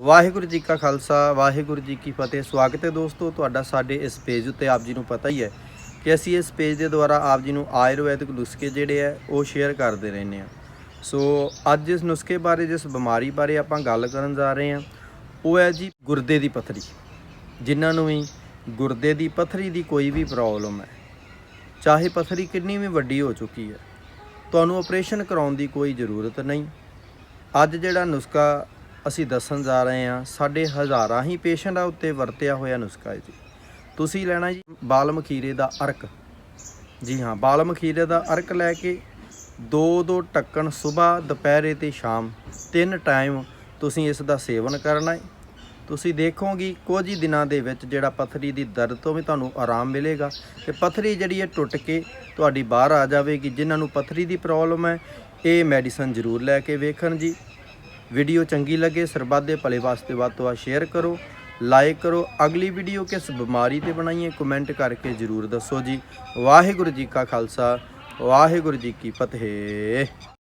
ਵਾਹਿਗੁਰੂ ਜੀ ਕਾ ਖਾਲਸਾ, ਵਾਹਿਗੁਰੂ ਜੀ ਕੀ ਫਤਿਹ। ਸਵਾਗਤ ਹੈ ਦੋਸਤੋ ਤੁਹਾਡਾ ਸਾਡੇ ਇਸ ਪੇਜ ਉੱਤੇ। ਆਪ ਜੀ ਨੂੰ ਪਤਾ ਹੀ ਹੈ ਕਿ ਅਸੀਂ ਇਸ ਪੇਜ ਦੇ ਦੁਆਰਾ ਆਪ ਜੀ ਨੂੰ ਆਯੁਰਵੈਦਿਕ ਨੁਸਖੇ ਜਿਹੜੇ ਆ ਉਹ ਸ਼ੇਅਰ ਕਰਦੇ ਰਹਿੰਦੇ ਆ ਸੋ ਅੱਜ ਇਸ ਨੁਸਖੇ ਬਾਰੇ, ਜਿਸ ਬਿਮਾਰੀ ਬਾਰੇ ਆਪਾਂ ਗੱਲ ਕਰਨ ਜਾ ਰਹੇ ਹਾਂ, ਉਹ ਹੈ ਜੀ ਗੁਰਦੇ ਦੀ ਪੱਥਰੀ। ਜਿਨ੍ਹਾਂ ਨੂੰ ਵੀ ਗੁਰਦੇ ਦੀ ਪੱਥਰੀ ਦੀ ਕੋਈ ਵੀ ਪ੍ਰੋਬਲਮ ਹੈ, ਚਾਹੇ ਪੱਥਰੀ ਕਿੰਨੀ ਵੀ ਵੱਡੀ ਹੋ ਚੁੱਕੀ ਹੈ, ਤੁਹਾਨੂੰ ਆਪਰੇਸ਼ਨ ਕਰਾਉਣ ਦੀ ਕੋਈ ਜ਼ਰੂਰਤ ਨਹੀਂ। ਅੱਜ ਜਿਹੜਾ ਨੁਸਖਾ ਅਸੀਂ ਦੱਸਣ ਜਾ ਰਹੇ ਹਾਂ, ਸਾਡੇ ਹਜ਼ਾਰਾਂ ਹੀ ਪੇਸ਼ੈਂਟਾਂ ਉੱਤੇ ਵਰਤਿਆ ਹੋਇਆ ਨੁਸਖਾ ਹੈ ਜੀ। ਤੁਸੀਂ ਲੈਣਾ ਜੀ ਬਾਲ ਮਖੀਰੇ ਦਾ ਅਰਕ। ਜੀ ਹਾਂ, ਬਾਲ ਮਖੀਰੇ ਦਾ ਅਰਕ ਲੈ ਕੇ ਦੋ ਦੋ ਟੱਕਣ ਸਵੇਰ ਦੁਪਹਿਰੇ ਤੇ ਸ਼ਾਮ, ਤਿੰਨ ਟਾਈਮ ਤੁਸੀਂ ਇਸ ਦਾ ਸੇਵਨ ਕਰਨਾ ਹੈ। ਤੁਸੀਂ ਦੇਖੋਗੇ ਕੁਝ ਹੀ ਦਿਨਾਂ ਦੇ ਵਿੱਚ ਜਿਹੜਾ ਪੱਥਰੀ ਦੀ ਦਰਦ ਤੋਂ ਵੀ ਤੁਹਾਨੂੰ ਆਰਾਮ ਮਿਲੇਗਾ ਤੇ ਪੱਥਰੀ ਜਿਹੜੀ ਹੈ ਟੁੱਟ ਕੇ ਤੁਹਾਡੀ ਬਾਹਰ ਆ ਜਾਵੇਗੀ। ਜਿਨ੍ਹਾਂ ਨੂੰ ਪੱਥਰੀ ਦੀ ਪ੍ਰੋਬਲਮ ਹੈ, ਇਹ ਮੈਡੀਸਨ ਜ਼ਰੂਰ ਲੈ ਕੇ ਵੇਖਣ ਜੀ। ਵੀਡੀਓ ਚੰਗੀ ਲੱਗੇ, ਸਰਬੱਤ ਦੇ ਭਲੇ ਵਾਸਤੇ ਵੱਧ ਤੋਂ ਵੱਧ ਸ਼ੇਅਰ ਕਰੋ ਲਾਈਕ ਕਰੋ। ਅਗਲੀ ਵੀਡੀਓ ਕਿਸ ਬਿਮਾਰੀ ਤੇ ਬਣਾਈਏ ਕਮੈਂਟ ਕਰਕੇ ਜ਼ਰੂਰ ਦੱਸੋ ਜੀ। ਵਾਹਿਗੁਰੂ ਜੀ ਕਾ ਖਾਲਸਾ, ਵਾਹਿਗੁਰੂ ਜੀ ਕੀ ਫਤਿਹ।